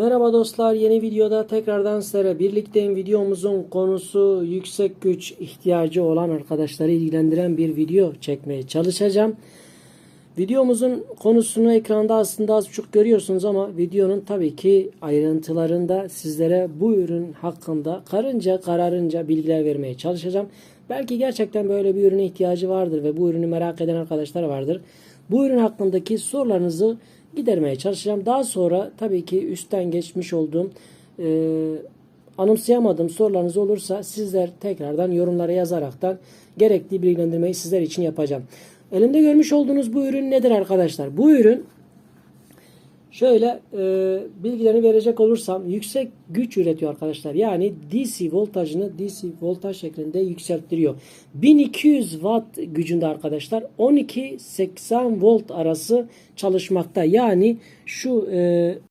Merhaba dostlar yeni videoda tekrardan sizlere birlikteyim. Videomuzun konusu yüksek güç ihtiyacı olan arkadaşları ilgilendiren bir video çekmeye çalışacağım. Videomuzun konusunu ekranda aslında az çok görüyorsunuz ama videonun tabii ki ayrıntılarında sizlere bu ürün hakkında karınca kararınca bilgiler vermeye çalışacağım. Belki gerçekten böyle bir ürüne ihtiyacı vardır ve bu ürünü merak eden arkadaşlar vardır. Bu ürün hakkındaki sorularınızı gidermeye çalışacağım. Daha sonra tabii ki üstten geçmiş olduğum e, anımsayamadığım sorularınız olursa sizler tekrardan yorumlara yazaraktan gerekli bilgilendirmeyi sizler için yapacağım. Elimde görmüş olduğunuz bu ürün nedir arkadaşlar? Bu ürün şöyle e, bilgilerini verecek olursam yüksek güç üretiyor arkadaşlar. Yani DC voltajını DC voltaj şeklinde yükselttiriyor. 1200 watt gücünde arkadaşlar 12-80 volt arası çalışmakta. Yani şu e,